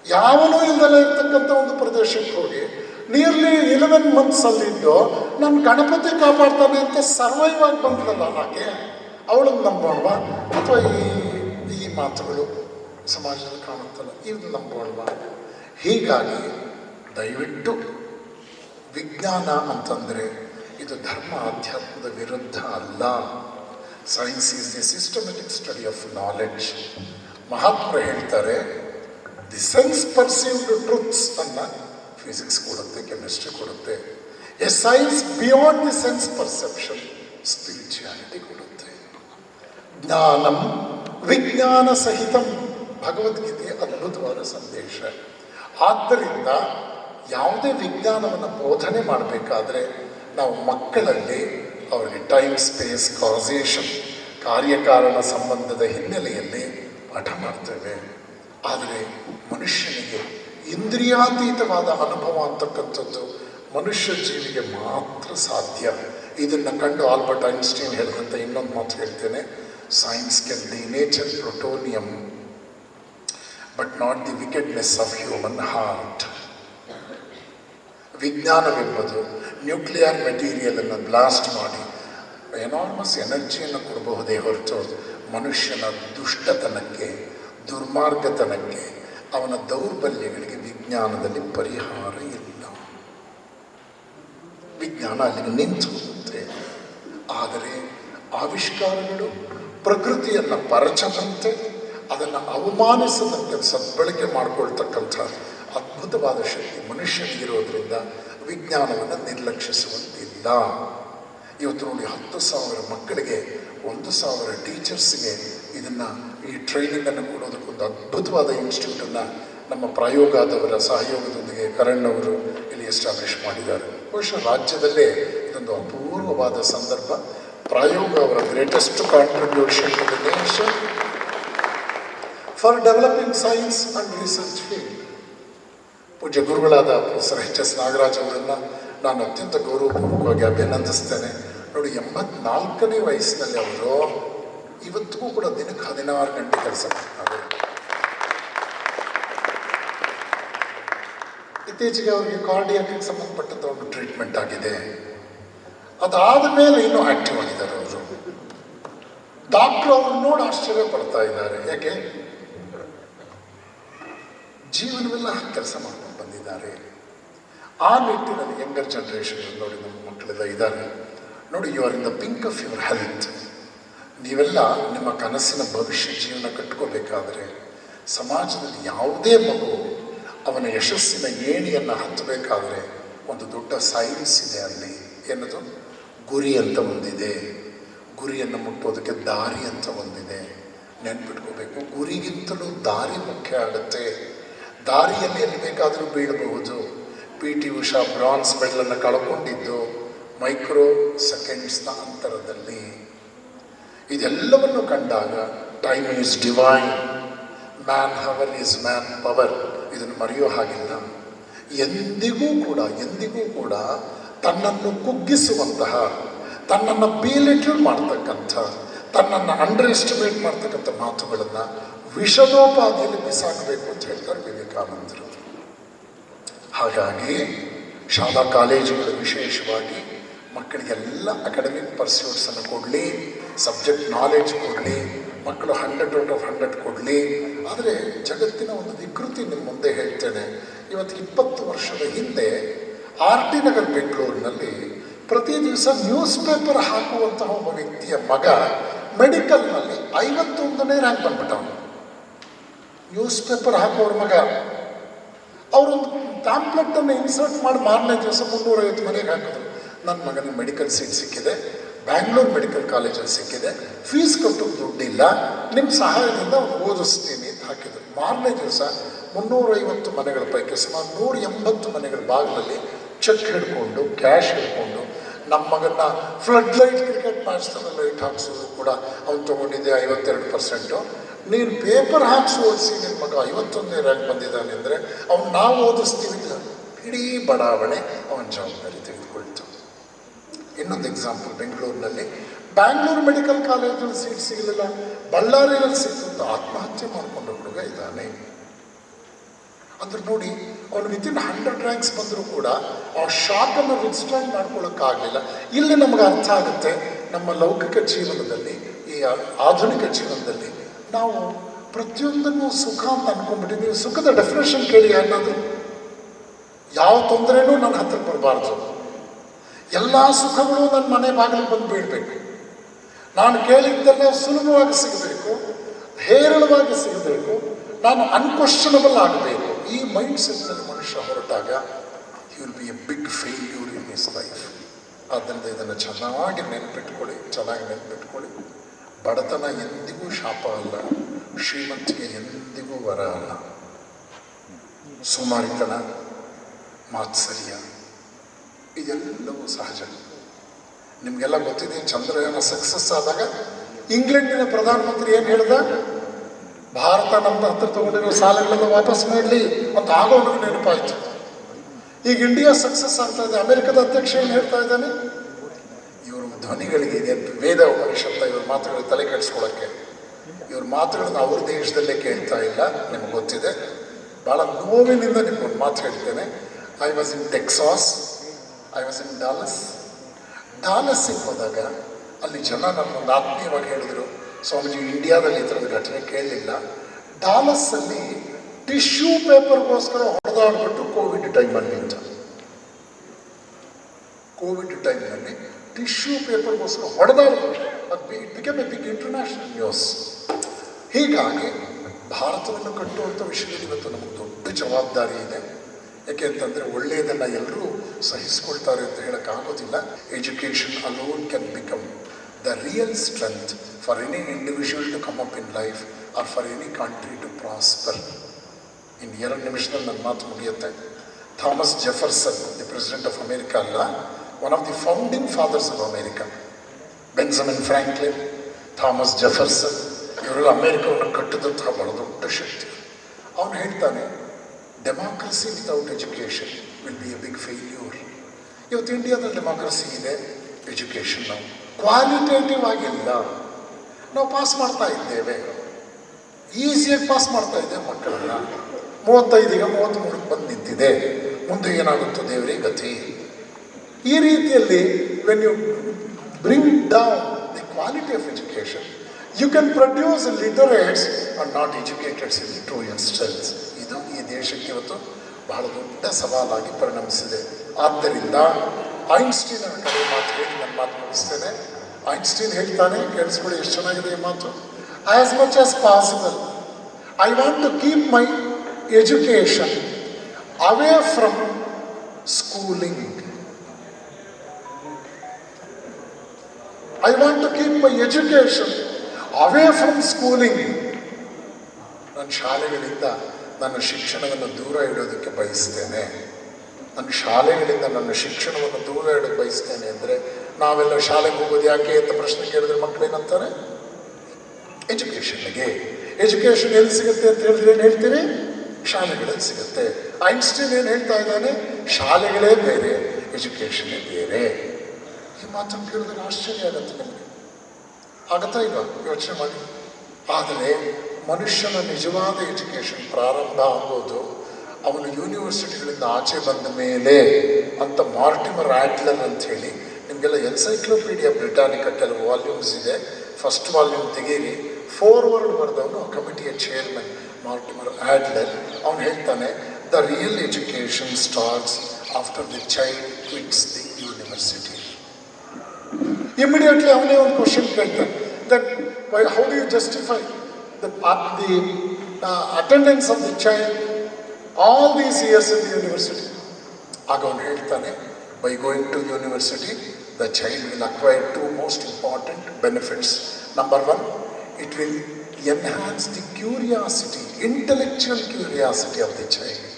A: ಯಾವನೂ ಇಲ್ದಲೇ ಇರ್ತಕ್ಕಂಥ ಒಂದು ಪ್ರದೇಶಕ್ಕೆ ಹೋಗಿ ನಿಯರ್ಲಿ ಇಲೆವೆನ್ ಮಂತ್ಸ್ ಅಲ್ಲಿದ್ದು ನಾನು ಗಣಪತಿ ಕಾಪಾಡ್ತಾನೆ ಅಂತ ಸರ್ವೈವ್ ಆಗಿ ಬಂದಲ್ಲ ಆಕೆ? ಅವಳನ್ನು ನಂಬೋಣವಾ ಅಥವಾ ಈ ಈ ಮಾತುಗಳು? ಸಮಾಜದಲ್ಲಿ ಕಾಣುತ್ತಲ್ಲ. ಇದು ನಂಬೋಣವಾ ಹೀಗಾಗಿ ದಯವಿಟ್ಟು ವಿಜ್ಞಾನ ಅಂತಂದರೆ ಇದು ಧರ್ಮ ಅಧ್ಯಾತ್ಮದ ವಿರುದ್ಧ ಅಲ್ಲ. Science is the systematic study of knowledge ಮಹಾತ್ಮರು ಹೇಳ್ತಾರೆ ದಿ ಸೆನ್ಸ್ ಪರ್ಸೀವ್ಡ್ ಟ್ರೂತ್ಸ್ ಅನ್ನ ಫಿಸಿಕ್ಸ್ ಕೊಡುತ್ತೆ ಕೆಮಿಸ್ಟ್ರಿ ಕೊಡುತ್ತೆ. A science beyond the sense perception spirituality ಕೊಡುತ್ತೆ. ಜ್ಞಾನಂ ವಿಜ್ಞಾನ ಸಹಿತಂ ಭಗವದ್ಗೀತೆಯ ಅದ್ಭುತವಾದ ಸಂದೇಶ. ಆದ್ದರಿಂದ ಯಾವುದೇ ವಿಜ್ಞಾನವನ್ನು ಬೋಧನೆ ಮಾಡಬೇಕಾದ್ರೆ ನಾವು ಮಕ್ಕಳಲ್ಲಿ ಅವರಿಗೆ ಟೈಮ್ ಸ್ಪೇಸ್ ಕಾಸೇಷನ್ ಕಾರ್ಯಕಾರಣ ಸಂಬಂಧದ ಹಿನ್ನೆಲೆಯಲ್ಲಿ ಪಾಠ ಮಾಡ್ತೇವೆ. ಆದರೆ ಮನುಷ್ಯನಿಗೆ ಇಂದ್ರಿಯಾತೀತವಾದ ಅನುಭವ ಅಂತಕ್ಕಂಥದ್ದು ಮನುಷ್ಯ ಜೀವಿಗೆ ಮಾತ್ರ ಸಾಧ್ಯ. ಇದನ್ನು ಕಂಡು ಆಲ್ಬರ್ಟ್ ಐನ್ಸ್ಟೀನ್ ಹೇಳಿದಂಥ ಇನ್ನೊಂದು ಮಾತು ಹೇಳ್ತೇನೆ. Science can denature plutonium but not the wickedness of human heart ವಿಜ್ಞಾನವೆಂಬುದು nuclear ಮೆಟೀರಿಯಲನ್ನು ಬ್ಲಾಸ್ಟ್ ಮಾಡಿ ಎನಾರ್ಮಸ್ ಎನರ್ಜಿಯನ್ನು ಕೊಡಬಹುದೇ ಹೊರತು ಮನುಷ್ಯನ ದುಷ್ಟತನಕ್ಕೆ, ದುರ್ಮಾರ್ಗತನಕ್ಕೆ, ಅವನ ದೌರ್ಬಲ್ಯಗಳಿಗೆ ವಿಜ್ಞಾನದಲ್ಲಿ ಪರಿಹಾರ ಇಲ್ಲ. ವಿಜ್ಞಾನ ಅಲ್ಲಿಗೆ ನಿಂತು ಹೋಗುತ್ತೆ. ಆದರೆ ಆವಿಷ್ಕಾರಗಳು ಪ್ರಕೃತಿಯನ್ನು ಪರಚದಂತೆ ಅದನ್ನು ಅವಮಾನಿಸತಕ್ಕ ಸದ್ಬಳಕೆ ಮಾಡಿಕೊಳ್ತಕ್ಕಂಥ ಅದ್ಭುತವಾದ ಶಕ್ತಿ ಮನುಷ್ಯನಿಗಿರೋದ್ರಿಂದ ವಿಜ್ಞಾನವನ್ನು ನಿರ್ಲಕ್ಷಿಸುವಂತಿಲ್ಲ. ಇವತ್ತು ನೋಡಿ ಹತ್ತು ಸಾವಿರ ಮಕ್ಕಳಿಗೆ, ಒಂದು ಸಾವಿರ ಟೀಚರ್ಸ್ಗೆ ಇದನ್ನು ಈ ಟ್ರೈನಿಂಗನ್ನು ಕೊಡೋದಕ್ಕೊಂದು ಅದ್ಭುತವಾದ ಇನ್ಸ್ಟಿಟ್ಯೂಟನ್ನು ನಮ್ಮ ಪ್ರಯೋಗಾದವರ ಸಹಯೋಗದೊಂದಿಗೆ ಕರಣ್ ಅವರು ಇಲ್ಲಿ ಎಸ್ಟಾಬ್ಲಿಷ್ ಮಾಡಿದ್ದಾರೆ. ಬಹುಶಃ ರಾಜ್ಯದಲ್ಲೇ ಇದೊಂದು ಅಪೂರ್ವವಾದ ಸಂದರ್ಭ. ಪ್ರಾಯೋಗ ಅವರ greatest contribution to the nation for developing science and research field ಪೂಜ್ಯ ಗುರುಗಳಾದ ಪ್ರೊಫೆಸರ್ ಎಚ್. ಎಸ್. ನಾಗರಾಜ್ ಅವರನ್ನು ನಾನು ಅತ್ಯಂತ ಗೌರವಪೂರ್ವಕವಾಗಿ ಅಭಿನಂದಿಸ್ತೇನೆ. ನೋಡಿ, ಎಂಬತ್ನಾಲ್ಕನೇ ವಯಸ್ಸಿನಲ್ಲಿ ಅವರು ಇವತ್ತಿಗೂ ಕೂಡ ದಿನಕ್ಕೆ ಹದಿನಾರು ಗಂಟೆ ಕೆಲಸ ಮಾಡ್ತಾರೆ. ಇತ್ತೀಚೆಗೆ ಅವರಿಗೆ ಕಾರ್ಡಿಯಾಕ್ಕೆ ಸಂಬಂಧಪಟ್ಟಂಥ ಒಂದು ಟ್ರೀಟ್ಮೆಂಟ್ ಆಗಿದೆ. ಅದಾದ ಮೇಲೆ ಇನ್ನೂ ಆಕ್ಟಿವ್ ಆಗಿದ್ದಾರೆ ಅವರು. ಡಾಕ್ಟರ್ ಅವ್ರನ್ನ ನೋಡಿ ಆಶ್ಚರ್ಯ ಪಡ್ತಾ ಇದ್ದಾರೆ. ಯಾಕೆ? ಜೀವನವೆಲ್ಲ ಕೆಲಸ ಮಾಡ್ಕೊಂಡು ಬಂದಿದ್ದಾರೆ. ಆ ನಿಟ್ಟಿನಲ್ಲಿ ಯಂಗರ್ ಜನ್ರೇಷನ್ ನೋಡಿ ನಮ್ಮ ಮಕ್ಕಳೆಲ್ಲ ಇದ್ದಾರೆ. ನೋಡಿ you are in the pink of your health ನೀವೆಲ್ಲ ನಿಮ್ಮ ಕನಸಿನ ಭವಿಷ್ಯ ಜೀವನ ಕಟ್ಕೋಬೇಕಾದ್ರೆ ಸಮಾಜದಲ್ಲಿ ಯಾವುದೇ ಮಗು ಅವನ ಯಶಸ್ಸಿನ ಏಣಿಯನ್ನು ಹತ್ತಬೇಕಾದ್ರೆ ಒಂದು ದೊಡ್ಡ ಸೈನ್ಸ್ ಇದೆ ಅಲ್ಲಿ. ಏನದು? ಗುರಿ ಅಂತ ಒಂದಿದೆ. ಗುರಿಯನ್ನು ಮುಟ್ಟೋದಕ್ಕೆ ದಾರಿ ಅಂತ ಒಂದಿದೆ. ನೆನ್ಪಿಟ್ಕೋಬೇಕು. ಗುರಿಗಿಂತಲೂ ದಾರಿ ಮುಖ್ಯ ಆಗುತ್ತೆ. ದಾರಿಯಲ್ಲಿ ಎಲ್ಲಿ ಬೇಕಾದರೂ ಬೀಳಬಹುದು. ಪಿ ಟಿ ಉಷಾ ಬ್ರಾನ್ಸ್ ಮೆಡಲನ್ನು ಕಳ್ಕೊಂಡಿದ್ದು ಮೈಕ್ರೋ ಸೆಕೆಂಡ್ಸ್ನ ಅಂತರದಲ್ಲಿ. ಇದೆಲ್ಲವನ್ನು ಕಂಡಾಗ time is divine, man hour is man power ಇದನ್ನು ಮರೆಯೋ ಹಾಗಿಲ್ಲ. ಎಂದಿಗೂ ಕೂಡ ಎಂದಿಗೂ ಕೂಡ ತನ್ನನ್ನು ಕುಗ್ಗಿಸುವಂತಹ, ತನ್ನನ್ನು ಬೀಲಿಟ್ಯೂಡ್ ಮಾಡ್ತಕ್ಕಂಥ, ತನ್ನನ್ನು ಅಂಡರ್ ಎಸ್ಟಿಮೇಟ್ ಮಾಡ್ತಕ್ಕಂಥ ಮಾತುಗಳನ್ನು ವಿಷದೋಪಾದಿಯಲ್ಲಿ ಬಿಸಾಕಬೇಕು ಅಂತ ಹೇಳ್ತಾರೆ ವಿವೇಕಾನಂದರು. ಹಾಗಾಗಿ ಶಾಲಾ ಕಾಲೇಜುಗಳು ವಿಶೇಷವಾಗಿ ಮಕ್ಕಳಿಗೆಲ್ಲ ಅಕಾಡೆಮಿಕ್ ಪರ್ಸ್ಯೂಟ್ಸನ್ನು ಕೊಡಲಿ ಸಬ್ಜೆಕ್ಟ್ ನಾಲೆಡ್ಜ್ ಕೊಡಲಿ, ಮಕ್ಕಳು ಹಂಡ್ರೆಡ್ ಔಟ್ ಆಫ್ ಹಂಡ್ರೆಡ್ ಕೊಡಲಿ. ಆದರೆ ಜಗತ್ತಿನ ಒಂದು ವಿಕೃತಿ ನಿಮ್ಮ ಮುಂದೆ ಹೇಳ್ತೇನೆ. ಇವತ್ತು ಇಪ್ಪತ್ತು ವರ್ಷದ ಹಿಂದೆ ಆರ್ ಟಿ ನಗರ್ ಬೆಂಗಳೂರಿನಲ್ಲಿ ಪ್ರತಿ ದಿವಸ ನ್ಯೂಸ್ ಪೇಪರ್ ಹಾಕುವಂತಹ ಒಬ್ಬ ವ್ಯಕ್ತಿಯ ಮಗ ಮೆಡಿಕಲ್ನಲ್ಲಿ ಐವತ್ತೊಂದನೇ ರ್ಯಾಂಕ್ ಬಂದ್ಬಿಟ್ಟ ನ್ಯೂಸ್ ಪೇಪರ್ ಹಾಕೋರ ಮಗ. ಅವರೊಂದು ಪ್ಯಾಂಪ್ಲೆಟನ್ನು ಇನ್ಸರ್ಟ್ ಮಾಡಿ ಮಾರನೇ ದಿವಸ ಮುನ್ನೂರೈವತ್ತು ಮನೆಗೆ ಹಾಕಿದ್ರು. ನನ್ನ ಮಗನಿಗೆ ಮೆಡಿಕಲ್ ಸೀಟ್ ಸಿಕ್ಕಿದೆ ಬ್ಯಾಂಗ್ಳೂರ್ ಮೆಡಿಕಲ್ ಕಾಲೇಜಲ್ಲಿ ಸಿಕ್ಕಿದೆ ಫೀಸ್ ಕಟ್ಟೋಕ್ಕೆ ದುಡ್ಡಿಲ್ಲ ನಿಮ್ಮ ಸಹಾಯದಿಂದ ಓದಿಸ್ತೀನಿ ಅಂತ ಹಾಕಿದ್ರು. ಮಾರನೇ ದಿವಸ ಮುನ್ನೂರೈವತ್ತು ಮನೆಗಳ ಪೈಕಿ ಸುಮಾರು ನೂರ ಎಂಬತ್ತು ಮನೆಗಳ ಭಾಗದಲ್ಲಿ ಚೆಕ್ ಹಿಡ್ಕೊಂಡು ಕ್ಯಾಶ್ ಹಿಡ್ಕೊಂಡು ನಮ್ಮ ಮಗನ ಫ್ಲಡ್ ಲೈಟ್ ಕ್ರಿಕೆಟ್ ಮ್ಯಾಚ್ನಲ್ಲಿ ಲೈಟ್ ಹಾಕ್ಸೋದು ಕೂಡ ಅವ್ನು ತೊಗೊಂಡಿದ್ದೆ ಐವತ್ತೆರಡು ಪರ್ಸೆಂಟು ನೀನು ಪೇಪರ್ ಹಾಕ್ಸಿ ಓದಿಸಿ ನಿನ್ನ ಮಗ ಐವತ್ತೊಂದನೇ ರ್ಯಾಂಕ್ ಬಂದಿದ್ದಾನೆ ಅಂದರೆ ಅವ್ನು ನಾವು ಓದಿಸ್ತೀವಿ ಇಡೀ ಬಡಾವಣೆ ಅವನ ಜವಾಬ್ದಾರಿ ತೆಗೆದುಕೊಳ್ತು. ಇನ್ನೊಂದು ಎಕ್ಸಾಂಪಲ್ ಬೆಂಗಳೂರಿನಲ್ಲಿ. ಬ್ಯಾಂಗ್ಳೂರು ಮೆಡಿಕಲ್ ಕಾಲೇಜಲ್ಲಿ ಸೀಟ್ ಸಿಗಲಿಲ್ಲ. ಬಳ್ಳಾರಿಯಲ್ಲಿ ಸಿಕ್ಕಂತ ಆತ್ಮಹತ್ಯೆ ಮಾಡಿಕೊಂಡ ಹುಡುಗ ಇದ್ದಾನೆ. ಅಂದ್ರೆ ನೋಡಿ, ಅವನು ವಿತಿನ್ ಹಂಡ್ರೆಡ್ ರ್ಯಾಂಕ್ಸ್ ಬಂದರೂ ಕೂಡ ಆ ಶಾಕನ್ನು ವಿತ್ಸ್ಟ್ರಾಂಡ್ ಮಾಡ್ಕೊಳ್ಳೋಕ್ಕಾಗಲಿಲ್ಲ ಇಲ್ಲಿ ನಮಗೆ ಅರ್ಥ ಆಗುತ್ತೆ, ನಮ್ಮ ಲೌಕಿಕ ಜೀವನದಲ್ಲಿ, ಈ ಆಧುನಿಕ ಜೀವನದಲ್ಲಿ ನಾವು ಪ್ರತಿಯೊಂದನ್ನು ಸುಖ ಅಂತ ಅನ್ಕೊಂಡ್ಬಿಟ್ಟಿದ್ದೀವಿ. ಸುಖದ ಡೆಫಿನೇಷನ್ ಕೇಳಿ ಏನಾದರೂ ಯಾವ ತೊಂದರೆನೂ ನನ್ನ ಹತ್ರ ಬರಬಾರ್ದು. ಎಲ್ಲ ಸುಖಗಳು ನನ್ನ ಮನೆ ಬಾಗಿಲು ಬಂದು ಬೀಳಬೇಕು. ನಾನು ಕೇಳಿದ್ದೆಲ್ಲ ಸುಲಭವಾಗಿ ಸಿಗಬೇಕು, ಹೇರಳವಾಗಿ ಸಿಗಬೇಕು, ನಾನು ಅನ್ಕ್ವಶನಬಲ್ ಆಗಬೇಕು. ಈ ಮೈಂಡ್ ಸೆಟ್ನಲ್ಲಿ ಮನುಷ್ಯ ಹೊರಟಾಗ you will be a big failure in his life ಆದ್ದರಿಂದ ಇದನ್ನು ಚೆನ್ನಾಗಿ ನೆನಪಿಟ್ಕೊಳ್ಳಿ ಚೆನ್ನಾಗಿ ನೆನಪಿಟ್ಕೊಳ್ಳಿ. ಬಡತನ ಎಂದಿಗೂ ಶಾಪ ಅಲ್ಲ ಶ್ರೀಮಂತಿಗೆ ಎಂದಿಗೂ ವರ ಅಲ್ಲ. ಸೋಮಾರಿತನ ಮಾತ್ಸರ್ಯ ಇದೆಲ್ಲವೂ ಸಹಜ. ನಿಮಗೆಲ್ಲ ಗೊತ್ತಿದೆ, ಚಂದ್ರಯಾನ ಸಕ್ಸಸ್ ಆದಾಗ ಇಂಗ್ಲೆಂಡಿನ ಪ್ರಧಾನಮಂತ್ರಿ ಏನು ಹೇಳ್ದ? ಭಾರತ ನಮ್ಮ ಹತ್ರ ತಗೊಂಡಿರೋ ಸಾಲಗಳೆಲ್ಲ ವಾಪಸ್ ಮಾಡಲಿ ಅಂತ ಆಗೋ ನನಗೆ ನೆನಪಾಯ್ತು. ಈಗ ಇಂಡಿಯಾ ಸಕ್ಸಸ್ ಆಗ್ತಾ ಇದೆ, ಅಮೆರಿಕದ ಅಧ್ಯಕ್ಷ ಏನು ಹೇಳ್ತಾ ಇದ್ದಾನೆ? ಧ್ವನಿಗಳಿಗೆ ಇದೆ. ವೇದ ಉಪನಿಷತ್ತ, ಇವ್ರ ಮಾತುಗಳಿಗೆ ತಲೆ ಕೆಡಿಸ್ಕೊಳ್ಳೋಕ್ಕೆ ಇವ್ರ ಮಾತುಗಳನ್ನ ಅವ್ರ ದೇಶದಲ್ಲೇ ಕೇಳ್ತಾ ಇಲ್ಲ, ನಿಮ್ಗೆ ಗೊತ್ತಿದೆ. ಭಾಳ ನೋವಿನಿಂದ ನಿಮ್ಗೊಂದು ಮಾತು ಹೇಳ್ತೇನೆ. I was in Texas I was in Dallas ಡಾಲಸ್ಸಿಗೆ ಹೋದಾಗ ಅಲ್ಲಿ ಜನ ನನ್ನೊಂದು ಆತ್ಮೀಯವಾಗಿ ಹೇಳಿದರು. ಸ್ವಾಮೀಜಿ, ಇಂಡಿಯಾದಲ್ಲಿ ಈ ಥರದ ಘಟನೆ ಕೇಳಲಿಲ್ಲ ಡಾಲಸ್ಸಲ್ಲಿ ಟಿಶ್ಯೂ ಪೇಪರ್ಗೋಸ್ಕರ ಹೊಡೆದಾಡ್ಬಿಟ್ಟು ಕೋವಿಡ್ ಟೈಮಲ್ಲಿ ಅಂತ ಕೋವಿಡ್ ಟೈಮ್ನಲ್ಲಿ ಟಿಶ್ಯೂ ಪೇಪರ್ಗೋಸ್ಕರ ಹೊಡೆದಾಡ್ಬಿಟ್ಟು ಅದು be it become a big international news ಹೀಗಾಗಿ ಭಾರತವನ್ನು ಕಟ್ಟುವಂಥ ವಿಷಯದಲ್ಲಿ ಇವತ್ತು ನಮಗೆ ದೊಡ್ಡ ಜವಾಬ್ದಾರಿ ಇದೆ. ಯಾಕೆ ಅಂತಂದರೆ ಒಳ್ಳೆಯದನ್ನು ಎಲ್ಲರೂ ಸಹಿಸ್ಕೊಳ್ತಾರೆ ಅಂತ ಹೇಳೋಕ್ಕಾಗೋದಿಲ್ಲ education alone can become the real strength for any individual to come up in life or for any country to prosper ಇನ್ನು ಎರಡು ನಿಮಿಷದಲ್ಲಿ ನನ್ನ ಮಾತು ಮುಗಿಯುತ್ತೆ. Thomas Jefferson the president of America ಅಲ್ಲ of the founding fathers of America Benjamin Franklin Thomas Jefferson ಇವರೆಲ್ಲ ಅಮೇರಿಕವನ್ನು ಕಟ್ಟಿದಂತಹ ಬಹಳದೊಡ್ಡ ಶಕ್ತಿ. ಅವನು ಹೇಳ್ತಾನೆ democracy without education will be a big failure ಇವತ್ತು ಇಂಡಿಯಾದಲ್ಲಿ ಡೆಮಾಕ್ರಸಿ ಇದೆ ಎಜುಕೇಷನ್ ನಾವು ಕ್ವಾಲಿಟೇಟಿವ್ ಆಗಿಲ್ಲ. ನಾವು ಪಾಸ್ ಮಾಡ್ತಾ ಇದ್ದೇವೆ. ಈಸಿಯಾಗಿ ಪಾಸ್ ಮಾಡ್ತಾ ಇದ್ದೇವೆ ಮಕ್ಕಳನ್ನ. ಮೂವತ್ತೈದಿಗೆ ಮೂವತ್ತ್ಮೂರಕ್ಕೆ ಬಂದು ನಿಂತಿದೆ. ಮುಂದೆ ಏನಾಗುತ್ತೋ ದೇವರೇ ಗತಿ. ಈ ರೀತಿಯಲ್ಲಿ when you bring down the quality of education you can produce literates or not educateds in true instance ಇದು ಈ ದೇಶಕ್ಕೆ ಇವತ್ತು ಬಹಳ ದೊಡ್ಡ ಸವಾಲಾಗಿ ಪರಿಣಮಿಸಿದೆ. ಆದ್ದರಿಂದ ಐನ್ಸ್ಟೀನ್ ಅವರ ಕಡೆ ಮಾತು ಹೇಳಿ, ನನ್ನ ಮಾತು ಮುಗಿಸ್ತೇನೆ. ಐನ್ಸ್ಟೀನ್ ಹೇಳ್ತಾನೆ, ಕೇಳಿಸ್ಕೊಳ್ಳಿ, ಎಷ್ಟು ಚೆನ್ನಾಗಿದೆ ಈ ಮಾತು. As much as possible I want to keep my education away from schooling I want to keep my education away from schooling ನನ್ನ ಶಾಲೆಗಳಿಂದ ನನ್ನ ಶಿಕ್ಷಣವನ್ನು ದೂರ ಇಡೋದಕ್ಕೆ ಬಯಸ್ತೇನೆ. ನನ್ನ ಶಾಲೆಗಳಿಂದ ನನ್ನ ಶಿಕ್ಷಣವನ್ನು ದೂರ ಇಡೋಕ್ಕೆ ಬಯಸ್ತೇನೆ ಅಂದರೆ ನಾವೆಲ್ಲ ಶಾಲೆಗೆ ಹೋಗೋದು ಯಾಕೆ ಅಂತ ಪ್ರಶ್ನೆ ಕೇಳಿದ್ರೆ ಮಕ್ಕಳೇನಂತಾರೆ ಎಜುಕೇಷನ್ಗೆ ಎಜುಕೇಷನ್ ಎಲ್ಲಿ ಸಿಗುತ್ತೆ ಅಂತ ಹೇಳಿದ್ರೆ ಏನು ಹೇಳ್ತೀರಿ? ಶಾಲೆಗಳಲ್ಲಿ ಸಿಗುತ್ತೆ. ಐನ್ಸ್ಟೀನ್ ಏನು ಹೇಳ್ತಾ ಇದ್ದಾನೆ? ಶಾಲೆಗಳೇ ಬೇರೆ ಎಜುಕೇಷನ್ನೇ ಬೇರೆ. ಈ ಮಾತನ್ನು ಕೇಳಿದ್ರೆ ಆಶ್ಚರ್ಯ ಆಗುತ್ತೆ ನಿಮಗೆ. ಆಗತ್ತಾ ಇಲ್ವಾ ಯೋಚನೆ ಮಾಡಿ. ಆದರೆ ಮನುಷ್ಯನ ನಿಜವಾದ ಎಜುಕೇಷನ್ ಪ್ರಾರಂಭ ಆಗೋದು ಅವನು ಯೂನಿವರ್ಸಿಟಿಗಳಿಂದ ಆಚೆ ಬಂದ ಮೇಲೆ ಅಂತ ಮಾರ್ಟಿಮರ್ ಆಡ್ಲರ್ ಅಂತ ಹೇಳಿ ನಿಮಗೆಲ್ಲ ಎನ್ಸೈಕ್ಲೋಪೀಡಿಯಾ ಬ್ರಿಟಾನಿಕ ಕೆಲವು ವಾಲ್ಯೂಮ್ಸ್ ಇದೆ. ಫಸ್ಟ್ ವಾಲ್ಯೂಮ್ ತೆಗೀರಿ. ಫೋರ್ವರ್ಡ್ ಬರೆದವನು ಕಮಿಟಿಯ ಚೇರ್ಮನ್ ಮಾರ್ಟಿಮರ್ ಆಡ್ಲರ್ ಅವನು ಹೇಳ್ತಾನೆ, the real education starts after the child quits the university. Immediately ಅವನೇ ಒಂದು ಕ್ವಶನ್ ಕೇಳ್ತಾನೆ that why how do you justify the the attendance of the child all these years in the university ಆಗ ಅವನು ಹೇಳ್ತಾನೆ by going to university the child will acquire two most important benefits number one it will enhance the curiosity intellectual curiosity of the child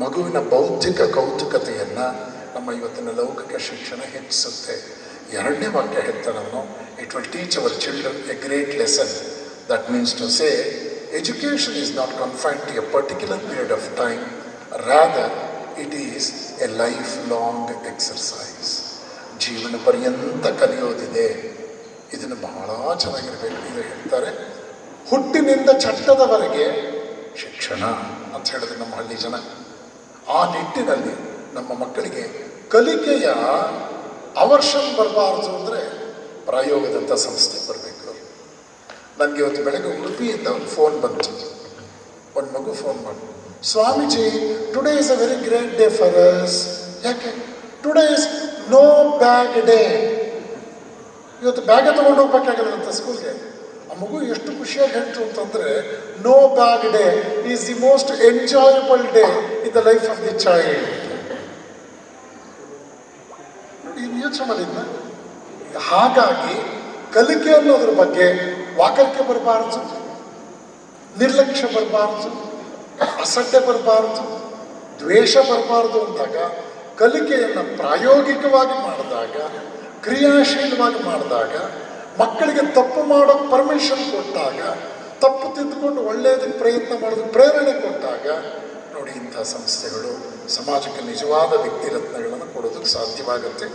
A: ಮಗುವಿನ ಬೌದ್ಧಿಕ ಕೌತುಕತೆಯನ್ನು ನಮ್ಮ ಇವತ್ತಿನ ಲೌಕಿಕ ಶಿಕ್ಷಣ ಹೆಚ್ಚಿಸುತ್ತೆ. ಎರಡನೇ ವಾಕ್ಯ ಹೇಳ್ತಾನೆ ಅವನು it will teach our children a great lesson that means to say education is not confine to a particular period of time rather it is a life long exercise ಜೀವನ ಪರ್ಯಂತ ಕಲಿಯೋದಿದೆ. ಇದನ್ನು ಬಹಳ ಚೆನ್ನಾಗಿರಬೇಕು. ಇದು ಹೇಳ್ತಾರೆ, ಹುಟ್ಟಿನಿಂದ ಚಟ್ಟದವರೆಗೆ ಶಿಕ್ಷಣ ಅಂತ ಹೇಳಿದ್ರೆ ನಮ್ಮ ಹಳ್ಳಿ ಜನ. ಆ ನಿಟ್ಟಿನಲ್ಲಿ ನಮ್ಮ ಮಕ್ಕಳಿಗೆ ಕಲಿಕೆಯ ಅವರ್ಷನ್ ಬರಬಾರ್ದು ಅಂದರೆ ಪ್ರಾಯೋಗದಂಥ ಸಂಸ್ಥೆ ಬರಬೇಕು. ನನಗೆ ಇವತ್ತು ಬೆಳಗ್ಗೆ ಉಡುಪಿಯಿಂದ ಒಂದು ಫೋನ್ ಬಂತು. ಒಂದು ಮಗು ಫೋನ್ ಮಾಡಿ. Swamiji today is a very great day for us ಯಾಕೆ? Today is no bag day ಇವತ್ತು ಬ್ಯಾಗ ತೊಗೊಂಡು ಹೋಗ್ಬೇಕಾಗಿಲ್ಲ ಸ್ಕೂಲ್ಗೆ. ಆ ಮಗು ಎಷ್ಟು ಖುಷಿಯಾಗಿ ಹೇಳ್ತು ಅಂತಂದರೆ no bag day is the most enjoyable day in the life of the child ಯೋಚನೆ ಹಾಗಾಗಿ ಕಲಿಕೆ ಅನ್ನೋದ್ರ ಬಗ್ಗೆ ವಾಕರಿಕೆ ಬರಬಾರದು, ನಿರ್ಲಕ್ಷ್ಯ ಬರಬಾರದು, ಅಸಡ್ಡೆ ಬರಬಾರದು, ದ್ವೇಷ ಬರಬಾರದು ಅಂದಾಗ ಕಲಿಕೆಯನ್ನು ಪ್ರಾಯೋಗಿಕವಾಗಿ ಮಾಡಿದಾಗ, ಕ್ರಿಯಾಶೀಲವಾಗಿ ಮಾಡಿದಾಗ, ಮಕ್ಕಳಿಗೆ ತಪ್ಪು ಮಾಡೋ ಪರ್ಮಿಷನ್ ಕೊಟ್ಟಾಗ, ತಪ್ಪು ತಿದ್ದುಕೊಂಡು ಒಳ್ಳೆಯದಕ್ಕೆ ಪ್ರಯತ್ನ ಮಾಡೋದಕ್ಕೆ ಪ್ರೇರಣೆ ಕೊಟ್ಟಾಗ, ನೋಡಿ ಇಂಥ ಸಂಸ್ಥೆಗಳು ಸಮಾಜಕ್ಕೆ ನಿಜವಾದ ವ್ಯಕ್ತಿರತ್ನಗಳನ್ನು ಕೊಡೋದಕ್ಕೆ ಸಾಧ್ಯವಾಗುತ್ತೆ.